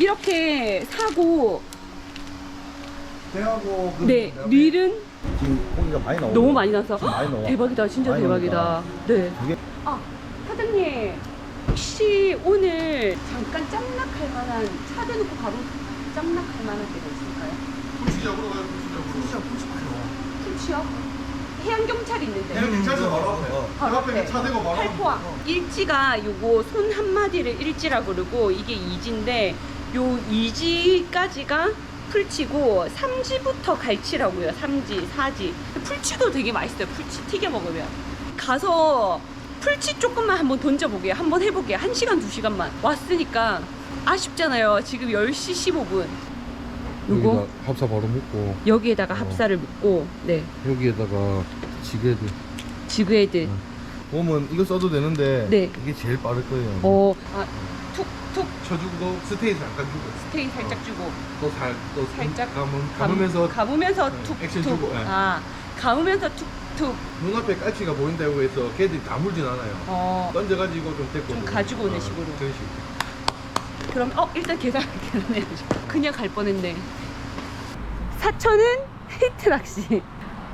이렇게 사고 대하고 그네 릴은 지금 고기가 많이 나오고 너무 많이 나서 지금 많이 나와. 대박이다 진짜 많이 대박이다 나오니까. 네 아, 사장님 혹시 오늘 잠깐 짱락할 만한 차 대 놓고 바로 짱락할 만한 데가 있을까요? 불치적으로 가요, 불치적으로. 풀치요? 해양경찰 있는데 그냥 경찰서 바로 앞에. 어. 바로 그 앞에 차 대고 바로 앞에. 팔포항 일지가 요거 손 한마디를 일지라 그러고 이게 이지인데 요 이지까지가 풀치고 삼지부터 갈치라고요. 삼지 사지. 풀치도 되게 맛있어요. 풀치 튀겨 먹으면. 가서 풀치 조금만 한번 던져보게요. 한번 해보게요. 한 시간 두 시간만. 왔으니까 아쉽잖아요. 지금 10시 15분. 요거? 여기다 합사 바로 먹고. 여기에다가 어. 합사를 묻고. 네. 여기에다가 지게들 지그헤드. 보면 이거 써도 되는데 네. 이게 제일 빠를 거예요. 어, 아, 쳐주고 스테이 잠깐 주고. 스테이 살짝 주고 또살또 살짝 감으, 감- 감으면서 감으면서 네, 툭툭 액션 주고, 예. 아 감으면서 툭툭 눈앞에 깔치가 보인다고 해서 걔들이 다 물진 않아요. 어 던져가지고 좀 데리고. 좀. 가지고 오는 어, 식으로. 그런 식으로. 그럼 어 일단 계산 계산해야죠 그냥 갈 뻔했네 사천은 히트 낚시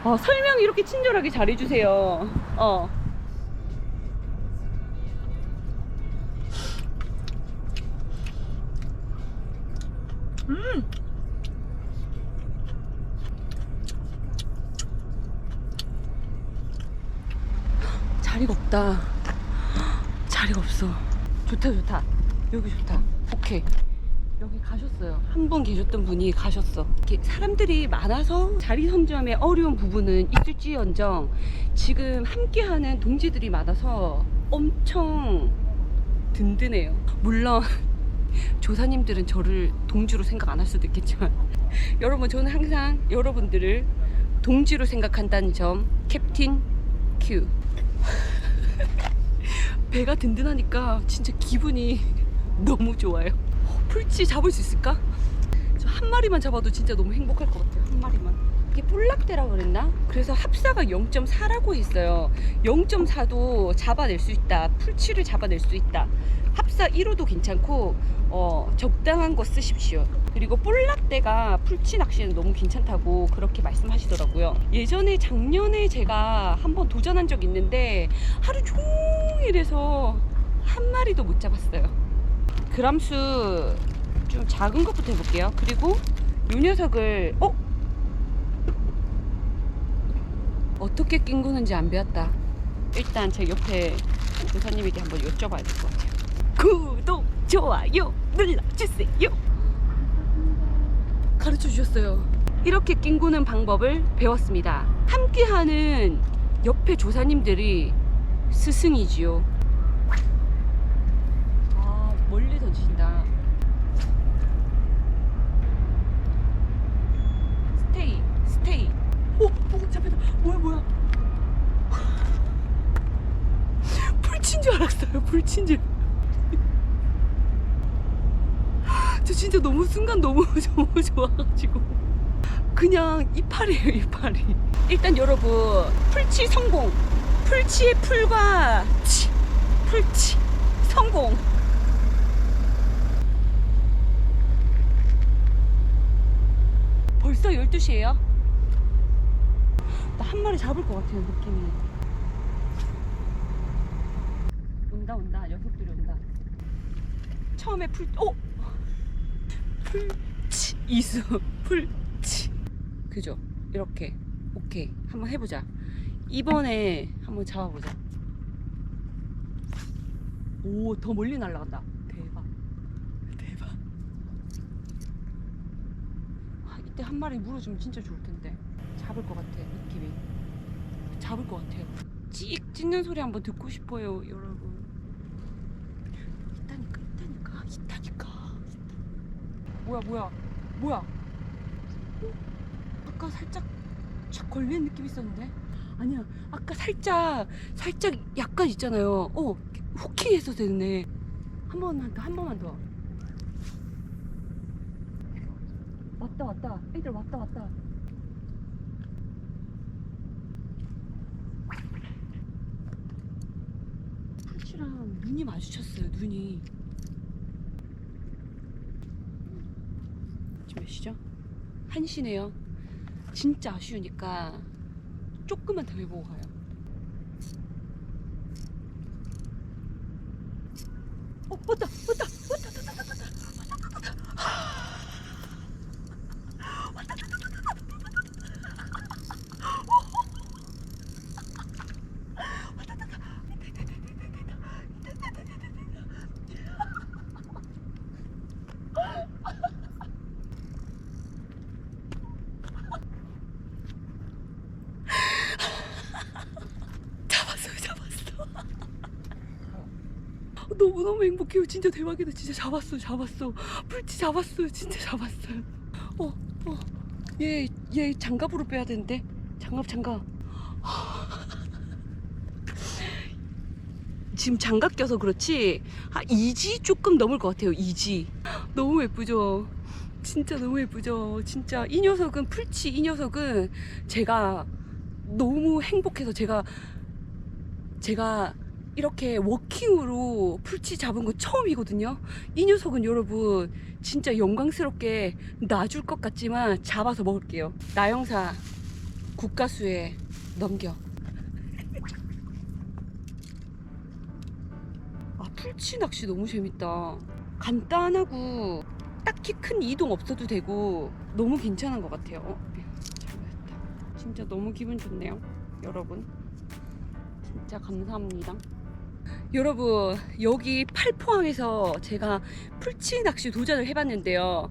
어 설명 이렇게 친절하게 잘해주세요 어 음. 자리가 없다. 자리가 없어. 좋다 좋다. 여기 좋다. 오케이. 여기 가셨어요. 한분 계셨던 분이 가셨어. 이렇게 사람들이 많아서 자리 선점에 어려운 부분은 있을지언정 지금 함께하는 동지들이 많아서 엄청 든든해요. 물론 조사님들은 저를 동지로 생각 안 할 수도 있겠지만 여러분 저는 항상 여러분들을 동지로 생각한다는 점 캡틴 큐 배가 든든하니까 진짜 기분이 너무 좋아요 어, 풀치 잡을 수 있을까? 저한 마리만 잡아도 진짜 너무 행복할 것 같아요 한 마리만 이게 볼락대라 그랬나? 그래서 합사가 0.4라고 했어요 0.4도 잡아낼 수 있다 풀치를 잡아낼 수 있다 합사 1호도 괜찮고 어, 적당한 거 쓰십시오. 그리고 볼락대가 풀치 낚시는 너무 괜찮다고 그렇게 말씀하시더라고요. 예전에 작년에 제가 한번 도전한 적 있는데 하루 종일 해서 한 마리도 못 잡았어요. 그람수 좀 작은 것부터 해볼게요. 그리고 이 녀석을 어? 어떻게 낀 거는지 안 배웠다. 일단 제 옆에 도사님에게 한번 여쭤봐야 될 것 같아요. 구독, 좋아요 눌러주세요. 가르쳐 주셨어요. 이렇게 낑구는 방법을 배웠습니다. 함께하는 옆에 조사님들이 스승이지요. 아 멀리 던지신다. 스테이, 스테이. 오, 오 잡혔다. 뭐야 뭐야. 불친 줄 불친 줄. 저 진짜 너무 순간 너무 너무 좋아가지고. 그냥 이파리예요 이파리. 일단 여러분 풀치 성공. 풀치의 풀과 치 풀치 성공. 벌써 12시에요? 나 한 마리 잡을 것 같아요 느낌이 온다 온다. 녀석들이 온다. 처음에 풀 어? 풀치 이수. 풀치. 그죠? 이렇게. 오케이. 한번 해보자. 이번에 한번 잡아보자. 오 더 멀리 날아간다. 대박. 대박. 아, 이때 한 마리 물어주면 진짜 좋을 텐데. 잡을 것 같아 느낌이. 잡을 것 같아요. 찍 찢는 소리 한번 듣고 싶어요 여러분 있다니까 있다니까 있다니까 뭐야 뭐야 뭐야? 어? 아까 살짝 촥 걸리는 느낌 있었는데? 아니야 아까 살짝 살짝 약간 있잖아요. 어 후킹해서 되네. 한 번만 더한 번만 더. 왔다 왔다. 애들 왔다 왔다. 풀치랑 눈이 마주쳤어요 눈이 보이시죠? 한시네요. 진짜 아쉬우니까 조금만 더 해보고 가요. 어, 왔다, 왔다, 왔다, 왔다, 왔다, 왔다, 왔다. 잡았어요, 잡았어. 너무너무 행복해요. 진짜 대박이다. 진짜 잡았어, 잡았어. 풀치 잡았어요. 진짜 잡았어요. 어, 어. 얘, 얘 장갑으로 빼야 되는데. 장갑, 장갑. 지금 장갑 껴서 그렇지. 한 2지 조금 넘을 것 같아요. 2지. 너무 예쁘죠? 진짜 너무 예쁘죠? 진짜 이 녀석은 풀치 이 녀석은 제가 너무 행복해서 제가 제가 이렇게 워킹으로 풀치 잡은 거 처음이거든요. 이 녀석은 여러분 진짜 영광스럽게 놔줄 것 같지만 잡아서 먹을게요. 나영사 국가수에 넘겨. 아 풀치 낚시 너무 재밌다. 간단하고 딱히 큰 이동 없어도 되고 너무 괜찮은 것 같아요. 어. 진짜 너무 기분 좋네요, 여러분. 진짜 감사합니다. 여러분 여기 팔포항에서 제가 풀치 낚시 도전을 해봤는데요.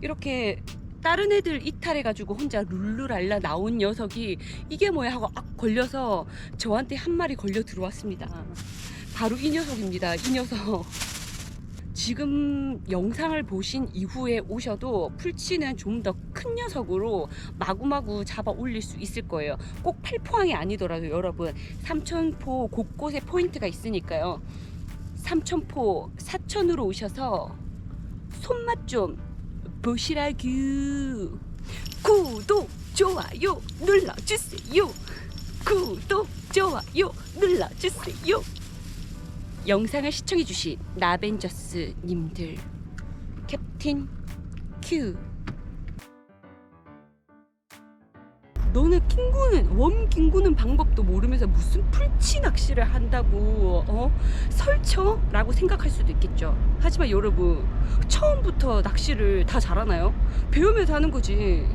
이렇게 다른 애들 이탈해가지고 혼자 룰루랄라 나온 녀석이 이게 뭐야 하고 악 걸려서 저한테 한 마리 걸려 들어왔습니다. 바로 이 녀석입니다. 이 녀석. 지금 영상을 보신 이후에 오셔도 풀치는 좀 더 큰 녀석으로 마구마구 잡아 올릴 수 있을 거예요. 꼭 팔포항이 아니더라도 여러분 삼천포 곳곳에 포인트가 있으니까요. 삼천포 사천으로 오셔서 손맛 좀 보시라구 구독 좋아요 눌러주세요 구독 좋아요 눌러주세요 영상을 시청해 주신 나벤져스님들 캡틴 큐 너는 킹구는 웜 킹구는 방법도 모르면서 무슨 풀치 낚시를 한다고 어 설쳐? 라고 생각할 수도 있겠죠 하지만 여러분 처음부터 낚시를 다 잘하나요? 배우면서 하는 거지